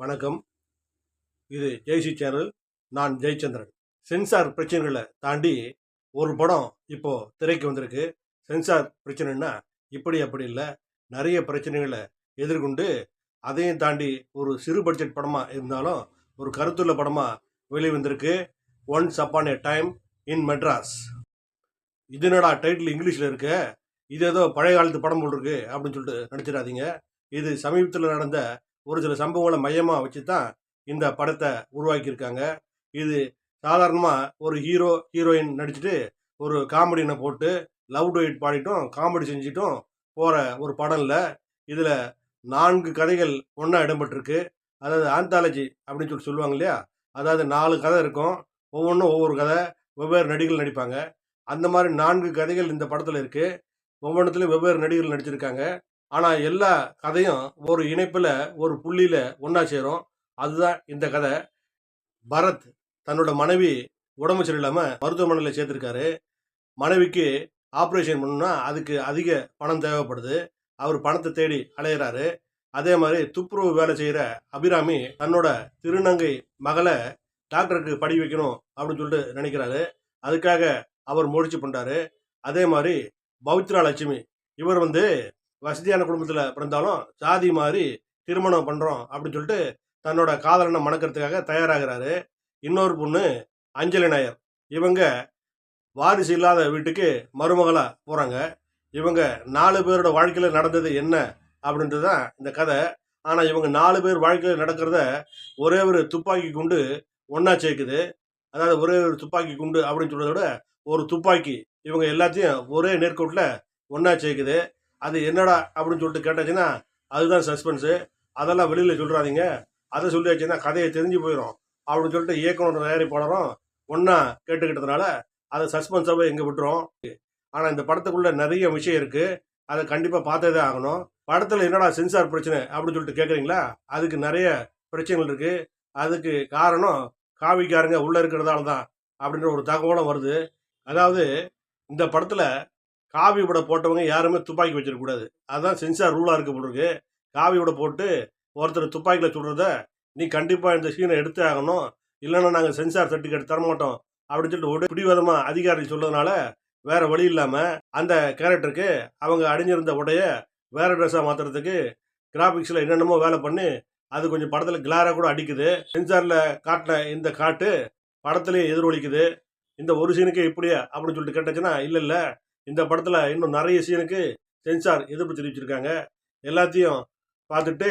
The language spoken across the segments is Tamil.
வணக்கம். இது ஜெய்சி சேனல் நான் ஜெயச்சந்திரன். சென்சார் பிரச்சனைகளை தாண்டி ஒரு படம் இப்போ திரைக்கு வந்திருக்கு. சென்சார் பிரச்சனைன்னா இப்படி அப்படி இல்லை. நிறைய பிரச்சனைகளை எதிர்கொண்டு அதையும் தாண்டி ஒரு சிறு பட்ஜெட் படமாக இருந்தாலும் ஒரு கருத்துள்ள படமாக வெளிவந்திருக்கு. Once upon a time in Madras இது என்னடா டைட்டில் இங்கிலீஷில் இருக்க? இது ஏதோ பழைய காலத்து படம் போல் இருக்கு அப்படின்னு சொல்லிட்டு நினச்சிடாதீங்க. இது சமீபத்தில் நடந்த ஒரு சில சம்பவங்களை மையமாக வச்சு தான் இந்த படத்தை உருவாக்கியிருக்காங்க. இது சாதாரணமாக ஒரு ஹீரோ ஹீரோயின் நடிச்சுட்டு ஒரு காமெடினை போட்டு லவ் டுவைட் பாடிட்டும் காமெடி செஞ்சிட்டும் போகிற ஒரு படம் இல்லை. இதில் நான்கு கதைகள் ஒன்றா இடம்பெற்றிருக்கு. அதாவது ஆந்தாலஜி அப்படின்னு சொல்லி சொல்லுவாங்க இல்லையா? அதாவது நாலு கதை இருக்கும். ஒவ்வொன்றும் ஒவ்வொரு கதை வெவ்வேறு நடிகர்கள் நடிப்பாங்க. அந்த மாதிரி நான்கு கதைகள் இந்த படத்தில் இருக்குது ஒவ்வொன்றத்துலேயும் வெவ்வேறு நடிகர்கள் நடிச்சிருக்காங்க. ஆனால் எல்லா கதையும் ஒரு இணைப்பில் ஒரு புள்ளியில் ஒன்றா சேரும். அதுதான் இந்த கதை. பரத் தன்னோட மனைவி உடம்பு சரியில்லாமல் மருத்துவமனையில் சேர்த்துருக்காரு. மனைவிக்கு ஆப்ரேஷன் பண்ணணும்னா அதுக்கு அதிக பணம் தேவைப்படுது. அவர் பணத்தை தேடி அலையிறாரு. அதே மாதிரி துப்புரவு வேலை செய்கிற அபிராமி தன்னோட திருநங்கை மகளை டாக்டருக்கு படி வைக்கணும் அப்படின்னு சொல்லிட்டு நினைக்கிறாரு. அதுக்காக அவர் முயற்சி பண்ணுறாரு அதே மாதிரி பவித்ரா லட்சுமி. இவர் வந்து வசதியான குடும்பத்தில் பிறந்தாலும் சாதி மாதிரி திருமணம் பண்ணுறோம் அப்படின்னு சொல்லிட்டு தன்னோட காதலனை மணக்கிறதுக்காக தயாராகிறாரு. இன்னொரு பொண்ணு அஞ்சலி நாயர். இவங்க வாரிசு இல்லாத வீட்டுக்கு மருமகளாக போகிறாங்க இவங்க நாலு பேரோட வாழ்க்கையில் நடந்தது என்ன அப்படின்றது தான் இந்த கதை. ஆனால் இவங்க நாலு பேர் வாழ்க்கையில் நடக்கிறத ஒரே ஒரு துப்பாக்கி குண்டு ஒன்றா சேர்க்குது. அதாவது ஒரே ஒரு துப்பாக்கி குண்டு அப்படின்னு சொல்கிறத விட ஒரு துப்பாக்கி. இவங்க எல்லாத்தையும் ஒரே நேர்கோட்டில் ஒன்றா சேர்க்குது. அது என்னடா அப்படின்னு சொல்லிட்டு கேட்டாச்சுன்னா அதுதான் சஸ்பென்ஸு அதெல்லாம் வெளியில் சொல்கிறாதீங்க அதை சொல்லியாச்சுன்னா கதையை தெரிஞ்சு போயிடும் அப்படின்னு சொல்லிட்டு இயக்குனர் தயாரிப்பாளரும் ஒன்றா கேட்டுக்கிட்டதுனால அதை சஸ்பென்ஸாகவே இங்கே விட்டுரும். ஆனால் இந்த படத்துக்குள்ளே நிறைய விஷயம் இருக்குது அதை கண்டிப்பாக பார்த்தே தான் ஆகணும். படத்தில் என்னடா சென்சார் பிரச்சனை அப்படின்னு சொல்லிட்டு கேட்குறீங்களா அதுக்கு நிறைய பிரச்சனைகள் இருக்குது அதுக்கு காரணம் காவிக்காரங்க உள்ளே இருக்கிறதால தான் அப்படின்ற ஒரு தகவலும் வருது. அதாவது இந்த படத்தில் காவி உடை போட்டவங்க யாருமே துப்பாக்கி வச்சிடக்கூடாது அதுதான் சென்சார் ரூலாக இருக்க போட்டிருக்கு காவி உடை போட்டு ஒருத்தர் துப்பாக்கியில் சுடுறத நீ கண்டிப்பாக இந்த சீனை எடுத்தே ஆகணும். இல்லைன்னா நாங்கள் சென்சார் சர்டிஃபிகேட் தரமாட்டோம் அப்படின்னு சொல்லிட்டு ஒரு பிடிவாதமாக அதிகாரி சொல்றதுனால வேற வழி இல்லாமல் அந்த கேரக்டருக்கு அவங்க அணிஞ்சிருந்த உடைய வேற ட்ரெஸ்ஸாக மாற்றுறதுக்கு கிராஃபிக்ஸில் என்னென்னமோ வேலை பண்ணி அது கொஞ்சம் படத்தில் கிளாராக கூட அடிக்குது. சென்சாரில் காட்டின இந்த காட்டு படத்துலேயே எதிரொலிக்குது. இந்த ஒரு சீனுக்கே இப்படியா? அப்படின்னு சொல்லிட்டு கேட்டுச்சுன்னா இல்லை இல்லை. இந்த படத்தில் இன்னும் நிறைய சீனுக்கு சென்சார் எதிர்ப்பு தெரிவிச்சிருக்காங்க. எல்லாத்தையும் பார்த்துட்டு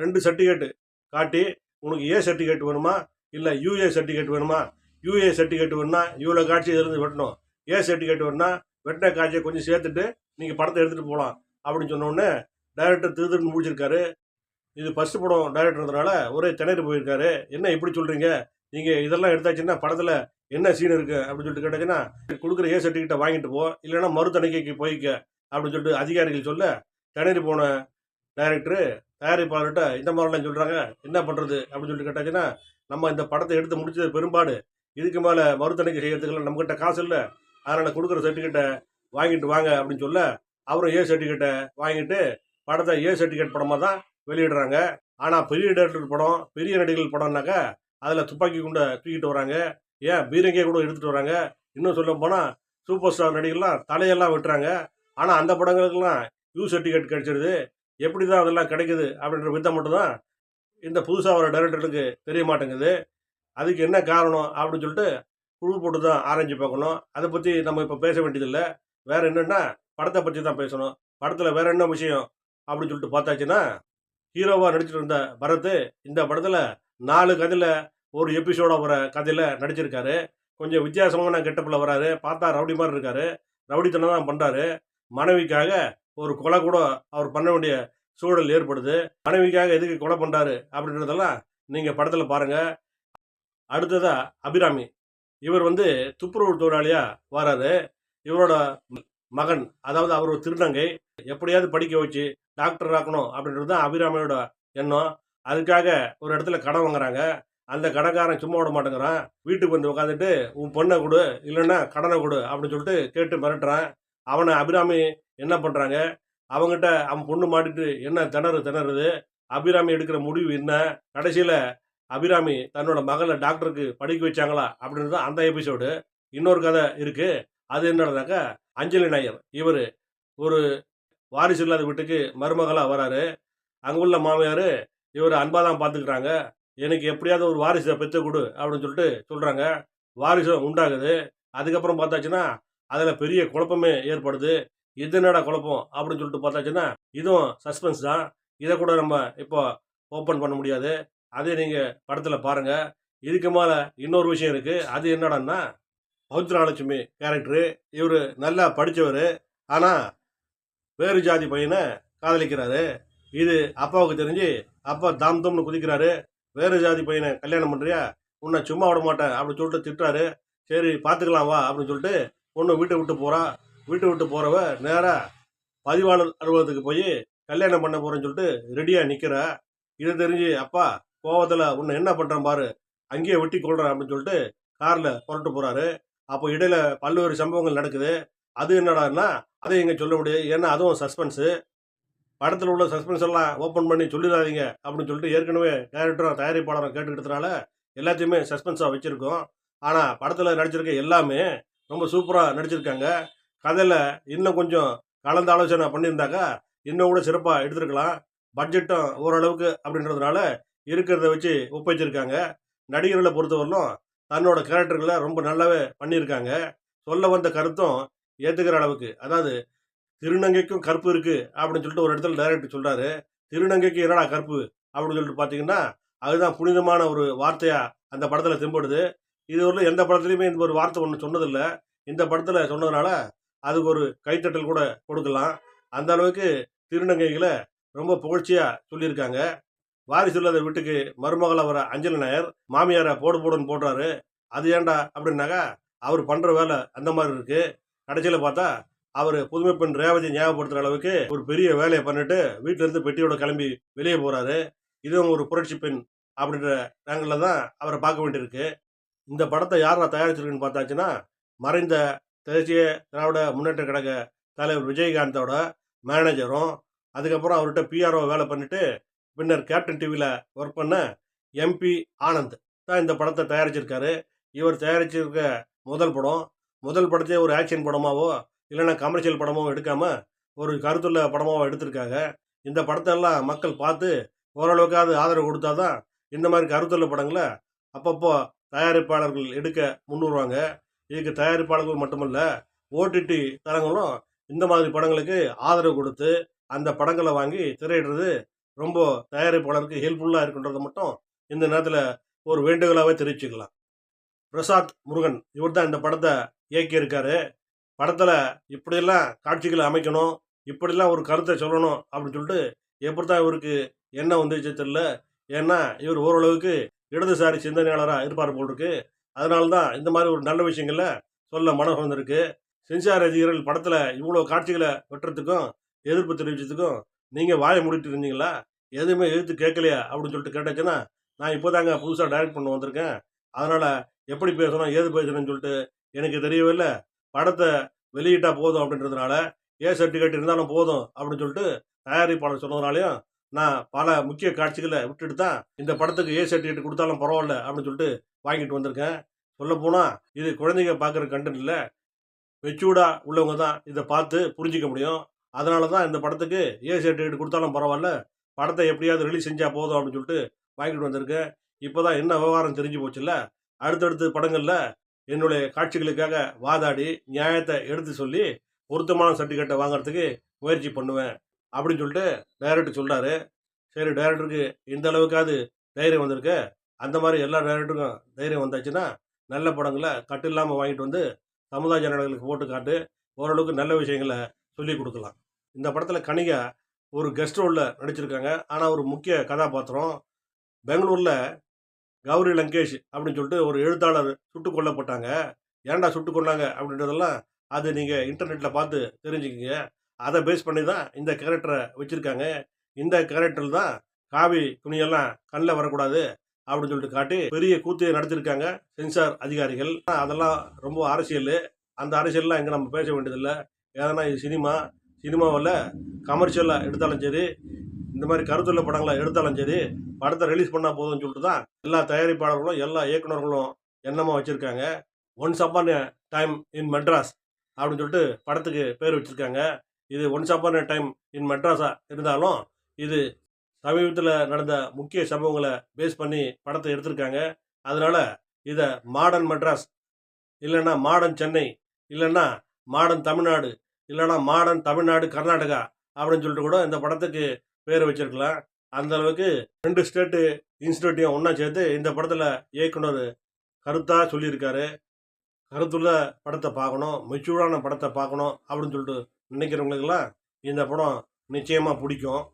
ரெண்டு சர்டிஃபிகேட்டு காட்டி உனக்கு ஏ சர்டிஃபிகேட் வேணுமா? இல்லை யூஏ சர்டிஃபிகேட் வேணுமா? யூஏ சர்டிஃபிகேட் வேணும்னா இவ்வளோ காட்சி இருந்து வெட்டணும்? ஏ சர்டிஃபிகேட் வேணும்னா வெட்டின காட்சியை கொஞ்சம் சேர்த்துட்டு நீங்கள் படத்தை எடுத்துகிட்டு போகலாம் அப்படின்னு சொன்னோடனே டைரக்டர் திரு திருதுன்னு முடிச்சிருக்காரு. இது ஃபஸ்ட்டு படம் டைரக்டர்ன்றதுனால ஒரே திணறி போயிருக்காரு. என்ன இப்படி சொல்கிறீங்க நீங்கள் இதெல்லாம் எடுத்தாச்சுன்னா படத்தில் என்ன சீன் இருக்குது அப்படின்னு சொல்லிட்டு கேட்டாச்சுன்னா கொடுக்குற ஏ சர்டிஃபிகேட்டை வாங்கிட்டு போ இல்லைன்னா மறு தணிக்கைக்கு போய்க்க அப்படின்னு சொல்லிட்டு அதிகாரிகள் சொல்ல திணறி போன டைரக்டரு தயாரிப்பாளர்கிட்ட இந்த மாதிரிலாம் சொல்கிறாங்க என்ன பண்ணுறது அப்படின்னு சொல்லிட்டு கேட்டாச்சுன்னா நம்ம இந்த படத்தை எடுத்து முடிச்சது பெரும்பாடு இதுக்கு மேலே மறுதணிக்கை செய்யறதுக்குலாம் நம்மக்கிட்ட காசு இல்லை அதனால் கொடுக்குற சர்டிஃபிகேட்டை வாங்கிட்டு வாங்க அப்படின்னு சொல்ல அவரும் ஏ சர்டிஃபிகேட்டை வாங்கிட்டு படத்தை ஏ சர்டிஃபிகேட் படமாக தான் வெளியிடுறாங்க. ஆனால் பெரிய டேரக்டர் படம் பெரிய நடிகர்கள் படம்னாக்கா அதில் துப்பாக்கி குண்டை தூக்கிட்டு வராங்க. ஏன்? பீரங்கியை கூட எடுத்துகிட்டு வராங்க. இன்னும் சொல்ல போனால் சூப்பர் ஸ்டார் நடிகர்லாம் தலையெல்லாம் வெட்டுறாங்க. ஆனால் அந்த படங்களுக்கெல்லாம் யூ சர்டிஃபிகேட் கிடைச்சிடுது எப்படி தான் அதெல்லாம் கிடைக்குது அப்படின்ற விதம் மட்டும்தான் இந்த புதுசாக வர டைரக்டருக்கு தெரிய மாட்டேங்குது. அதுக்கு என்ன காரணம் அப்படின்னு சொல்லிட்டு குழு போட்டு தான் ஆராய்ச்சி பார்க்கணும். அதை பற்றி நம்ம இப்போ பேச வேண்டியதில்லை. வேறு என்னென்னா படத்தை பற்றி தான் பேசணும். படத்தில் வேறு என்ன விஷயம் அப்படின்னு சொல்லிட்டு பார்த்தாச்சுன்னா ஹீரோவாக நடிச்சிட்டு இருந்த பரத் இந்த படத்தில் நாலு கதையில் ஒரு எபிசோட வர கதையில் நடிச்சிருக்காரு. கொஞ்சம் வித்தியாசமான கெட்டப்பில் வராரு. பார்த்தா ரவுடி மாதிரி இருக்காரு. ரவுடித்தனம் தான் பண்ணுறாரு மனைவிக்காக ஒரு கொலை கூட அவர் பண்ண வேண்டிய சூழல் ஏற்படுது. மனைவிக்காக எதுக்கு கொலை பண்ணுறாரு அப்படின்றதெல்லாம் நீங்கள் படத்தில் பாருங்கள் அடுத்ததாக அபிராமி. இவர் வந்து துப்புரவு தொழிலாளியாக வராரு. இவரோட மகன் அதாவது அவர் ஒரு திருநங்கை. எப்படியாவது படிக்க வச்சு டாக்டர் ஆக்கணும் அப்படின்றது தான் அபிராமியோட எண்ணம். அதுக்காக ஒரு இடத்துல கடன் வாங்குறாங்க. அந்த கடைக்காரன் சும்மா விட மாட்டேங்கிறான். வீட்டுக்கு வந்து உட்காந்துட்டு உன் பொண்ணை கொடு இல்லைன்னா கடனை கொடு அப்படின்னு சொல்லிட்டு கேட்டு மிரட்டுறான். அவனை அபிராமி என்ன பண்ணுறாங்க அவங்ககிட்ட அவன் பொண்ணு மாட்டிட்டு என்ன திணறு திணறுது? அபிராமி எடுக்கிற முடிவு என்ன? கடைசியில் அபிராமி தன்னோட மகளை டாக்டருக்கு படிக்க வச்சாங்களா? அப்படின்றது அந்த எபிசோடு இன்னொரு கதை இருக்குது அது என்னன்னாக்கா அஞ்சலி நாயர். இவர் ஒரு வாரிசு இல்லாத வீட்டுக்கு மருமகளாக வராரு. அங்கே உள்ள மாமியார் இவர் அன்பாக தான் பார்த்துக்கிறாங்க. எனக்கு எப்படியாவது ஒரு வாரிசை பெற்று கொடு அப்படின்னு சொல்லிட்டு சொல்கிறாங்க வாரிசு உண்டாகுது. அதுக்கப்புறம் பார்த்தாச்சுன்னா அதில் பெரிய குழப்பமே ஏற்படுது. இது என்னடா குழப்பம்? அப்படின்னு சொல்லிட்டு பார்த்தாச்சுன்னா இதுவும் சஸ்பென்ஸ் தான். இதை கூட நம்ம இப்போ ஓப்பன் பண்ண முடியாது. அதே நீங்கள் படத்தில் பாருங்கள் இதுக்கு மேலே இன்னொரு விஷயம் இருக்குது அது என்னடான்னா பௌத்ராலட்சுமி கேரக்டரு. இவர் நல்லா படித்தவர் ஆனால் வேறு ஜாதி பையனை காதலிக்கிறாரு. இது அப்பாவுக்கு தெரிஞ்சு அப்பா தாம் தம்னு குதிக்கிறாரு. வேறு ஜாதி பையனை கல்யாணம் பண்ணுறியா உன்னை சும்மா விட மாட்டேன் அப்படின்னு சொல்லிட்டு திட்டுறாரு. சரி பார்த்துக்கலாம் வா அப்படின்னு சொல்லிட்டு பொண்ணு வீட்டை விட்டு போகிறா வீட்டை விட்டு போகிறவ நேராக பதிவாளர் அலுவலகத்துக்கு போய் கல்யாணம் பண்ண போகிறேன்னு சொல்லிட்டு ரெடியாக நிற்கிறா இதை தெரிஞ்சு அப்பா கோவத்தில் உன்னை என்ன பண்ணுறேன் பாரு அங்கேயே வெட்டி கொள்கிறேன் அப்படின்னு சொல்லிட்டு காரில் புரட்டு போகிறாரு அப்போ இடையில பல்வேறு சம்பவங்கள் நடக்குது. அது என்னடான்னா அதை இங்கே சொல்ல முடியாது. ஏன்னா அதுவும் சஸ்பென்ஸு. படத்தில் உள்ள சஸ்பென்ஸ் எல்லாம் ஓப்பன் பண்ணி சொல்லிடாதீங்க அப்படின்னு சொல்லிட்டு ஏற்கனவே டேரக்டரும் தயாரிப்பாளரும் கேட்டுக்கிட்டதுனால எல்லாத்தையுமே சஸ்பென்ஸாக வச்சுருக்கோம். ஆனால் படத்தில் நடிச்சிருக்க எல்லாமே ரொம்ப சூப்பராக நடிச்சிருக்காங்க. கதையில் இன்னும் கொஞ்சம் கலந்து ஆலோசனை பண்ணியிருந்தாக்கா இன்னும் கூட சிறப்பாக எடுத்திருக்கலாம். பட்ஜெட்டும் ஓரளவுக்கு அப்படின்றதுனால இருக்கிறத வச்சு ஒப்பிச்சிருக்காங்க நடிகர்களை பொறுத்தவரையிலும் தன்னோட கேரக்டர்களை ரொம்ப நல்லாவே பண்ணியிருக்காங்க. சொல்ல வந்த கருத்தும் ஏற்றுக்கிற அளவுக்கு. அதாவது திருநங்கைக்கும் கற்பு இருக்கு அப்படின்னு சொல்லிட்டு ஒரு இடத்துல டைரக்டர் சொல்றாரு. திருநங்கைக்கு என்னடா கற்பு அப்படின்னு சொல்லிட்டு பார்த்தீங்கன்னா அதுதான் புனிதமான ஒரு வார்த்தையா அந்த படத்தில் தென்படுது இதுவரையில் எந்த படத்துலையுமே இந்த ஒரு வார்த்தை ஒன்று சொன்னதில்லை. இந்த படத்தில் சொன்னதுனால அதுக்கு ஒரு கைத்தட்டல் கூட கொடுக்கலாம். அந்த அளவுக்கு திருநங்கைகளை ரொம்ப புகழ்ச்சியாக சொல்லியிருக்காங்க. வாரிசு இல்லாத வீட்டுக்கு மருமகள வர அஞ்சலி நாயர் மாமியாரை போடு போடுன்னு போடுறாரு. அது ஏன்டா அப்படின்னாக்கா அவர் பண்ணுற வேலை அந்த மாதிரி இருக்கு. கடைசியில் பார்த்தா அவர் புதுமை பெண் ரேவதி ஞாபகப்படுத்துகிற அளவுக்கு ஒரு பெரிய வேலையை பண்ணிட்டு வீட்டுல இருந்து பெட்டியோட கிளம்பி வெளியே போறாரு. இதுவும் ஒரு புரட்சி பெண் அப்படின்ற ஆங்கிளில் தான் அவரை பார்க்க வேண்டியிருக்கு. இந்த படத்தை யார் நான் தயாரிச்சிருக்குன்னு பார்த்தாச்சுன்னா மறைந்த தேசிய திராவிட முன்னேற்ற கழக தலைவர் விஜயகாந்தோட மேனேஜரும் அதுக்கப்புறம் அவர்கிட்ட பிஆர்ஓ வேலை பண்ணிட்டு பின்னர் கேப்டன் டிவியில் ஒர்க் பண்ண எம்பி ஆனந்த் தான் இந்த படத்தை தயாரிச்சிருக்காரு. இவர் தயாரிச்சிருக்க முதல் படம். முதல் படத்தையே ஒரு ஆக்ஷன் படமாவோ இல்லைன்னா கமர்ஷியல் படமோ எடுக்காமல் ஒரு கருத்துள்ள படமாவோ எடுத்திருக்காங்க. இந்த படத்தெல்லாம் மக்கள் பார்த்து ஓரளவுக்காவது ஆதரவு கொடுத்தாதான் இந்த மாதிரி கருத்துள்ள படங்களை அப்பப்போ தயாரிப்பாளர்கள் எடுக்க முன்னுருவாங்க இதுக்கு தயாரிப்பாளர்கள் மட்டுமல்ல ஓடிடி தரங்களும் இந்த மாதிரி படங்களுக்கு ஆதரவு கொடுத்து அந்த படங்களை வாங்கி திரையிடுறது ரொம்ப தயாரிப்பாளருக்கு ஹெல்ப்ஃபுல்லாக இருக்குன்றதை மட்டும் இந்த நேரத்தில் ஒரு வேண்டுகோளாகவே தெரிவிச்சுக்கலாம். பிரசாத் முருகன் இவர் தான் இந்த படத்தை இயக்கியிருக்காரு. படத்தில் இப்படியெல்லாம் காட்சிகளை அமைக்கணும் இப்படிலாம் ஒரு கருத்தை சொல்லணும் அப்படின்னு சொல்லிட்டு எப்படி தான் இவருக்கு என்ன வந்துச்சு தெரியல. ஏன்னா இவர் ஓரளவுக்கு இடதுசாரி சிந்தனையாளராக இருப்பார் போல் இருக்கு. அதனால தான் இந்த மாதிரி ஒரு நல்ல விஷயங்கள சொல்ல மனம் வந்திருக்கு. சென்சார் அதிகாரிகள் படத்தில் இவ்வளோ காட்சிகளை வெட்டுறதுக்கும் எதிர்ப்பு தெரிவிச்சதுக்கும் நீங்கள் வாயை முடிட்டு இருந்தீங்களா? எதுவுமே எதிர்த்து கேட்கலையா? அப்படின்னு சொல்லிட்டு கேட்டாச்சுன்னா நான் இப்போ தாங்க புதுசாக டைரக்ட் பண்ண வந்திருக்கேன். அதனால் எப்படி பேசணும் ஏது பேசணும்னு சொல்லிட்டு எனக்கு தெரியவே இல்லை. படத்தை வெளியிட்டா போதும் அப்படின்றதுனால ஏ சர்டிஃபிகேட் இருந்தாலும் போதும் அப்படின்னு சொல்லிட்டு தயாரிப்பாளர் சொன்னதுனாலையும் நான் பல முக்கிய காட்சிகளை விட்டுட்டு தான் இந்த படத்துக்கு ஏ சர்டிஃபிகேட் கொடுத்தாலும் பரவாயில்ல அப்படின்னு சொல்லிட்டு வாங்கிட்டு வந்திருக்கேன். சொல்லப்போனால் இது குழந்தைங்க பார்க்குற கண்டென்ட் இல்லை. மெச்சூர்டாக உள்ளவங்க தான் இதை பார்த்து புரிஞ்சிக்க முடியும். அதனால தான் இந்த படத்துக்கு ஏ சர்டிஃபிகேட் கொடுத்தாலும் பரவாயில்ல படத்தை எப்படியாவது ரிலீஸ் செஞ்சால் போதும் அப்படின்னு சொல்லிட்டு வாங்கிட்டு வந்திருக்கேன். இப்போ தான் என்ன விவகாரம் தெரிஞ்சு போச்சுல்ல அடுத்தடுத்து படங்களில் என்னுடைய காட்சிகளுக்காக வாதாடி நியாயத்தை எடுத்து சொல்லி பொருத்தமான சர்டிஃபிகேட்டை வாங்குறதுக்கு முயற்சி பண்ணுவேன் அப்படின்னு சொல்லிட்டு டைரக்டர் சொல்கிறாரு சரி டைரக்டருக்கு இந்த அளவுக்காவது தைரியம் வந்திருக்கு. அந்த மாதிரி எல்லா டைரக்டருக்கும் தைரியம் வந்தாச்சுன்னா நல்ல படங்களை கட்டு இல்லாமல் வாங்கிட்டு வந்து சமுதாய ஜனங்களுக்கு போட்டு காட்டு ஓரளவுக்கு நல்ல விஷயங்களை சொல்லி கொடுக்கலாம். இந்த படத்தில் கனிகா ஒரு கெஸ்ட் ரோலில் நடிச்சிருக்காங்க. ஆனால் ஒரு முக்கிய கதாபாத்திரம். பெங்களூரில் கௌரி லங்கேஷ் அப்படின்னு சொல்லிட்டு ஒரு எழுத்தாளர் சுட்டு கொல்லப்பட்டாங்க. ஏன்டா சுட்டு கொண்டாங்க அப்படின்றதெல்லாம் அது நீங்கள் இன்டர்நெட்டில் பார்த்து தெரிஞ்சுக்கிங்க. அதை பேஸ் பண்ணி தான் இந்த கேரக்டரை வச்சுருக்காங்க. இந்த கேரக்டர் தான் காவி துணியெல்லாம் கண்ணில் வரக்கூடாது அப்படின்னு சொல்லிட்டு காட்டி பெரிய கூத்தியை நடத்திருக்காங்க சென்சார் அதிகாரிகள். அதெல்லாம் ரொம்ப அரசியல். அந்த அரசியல்லாம் இங்கே நம்ம பேச வேண்டியதில்லை. ஏன்னா இது சினிமா. சினிமாவில் கமர்ஷியலாக எடுத்தாலும் சரி இந்த மாதிரி கருத்துள்ள படங்களை எடுத்தாலும் சரி படத்தை ரிலீஸ் பண்ணால் போதும்னு சொல்லிட்டு தான் எல்லா தயாரிப்பாளர்களும் எல்லா இயக்குனர்களும் எண்ணமாக வச்சுருக்காங்க. Once upon time in Madras அப்படின்னு சொல்லிட்டு படத்துக்கு பேர் வச்சுருக்காங்க. இது ஒன்ஸ் அப்பான் டைம் இன் மெட்ராஸாக இருந்தாலும் இது சமீபத்தில் நடந்த முக்கிய சம்பவங்களை பேஸ் பண்ணி படத்தை எடுத்திருக்காங்க. அதனால இதை மாடர்ன் மெட்ராஸ் இல்லைன்னா மாடர்ன் சென்னை இல்லைன்னா மாடர்ன் தமிழ்நாடு இல்லைன்னா மாடர்ன் தமிழ்நாடு கர்நாடகா அப்படின்னு சொல்லிட்டு கூட இந்த படத்துக்கு பேர் வச்சிருக்கலாம். அந்த அளவுக்கு ரெண்டு ஸ்டேட்டு இன்ஸ்டியூட்டையும் ஒன்றா சேர்த்து இந்த படத்தில் இயக்குனர் கருத்தாக சொல்லியிருக்காரு. கருத்துள்ள படத்தை பார்க்கணும் மெச்சூர்டான படத்தை பார்க்கணும் அப்படின்னு சொல்லிட்டு நினைக்கிறவங்களுக்கெல்லாம் இந்த படம் நிச்சயமாக பிடிக்கும்.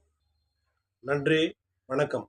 நன்றி வணக்கம்.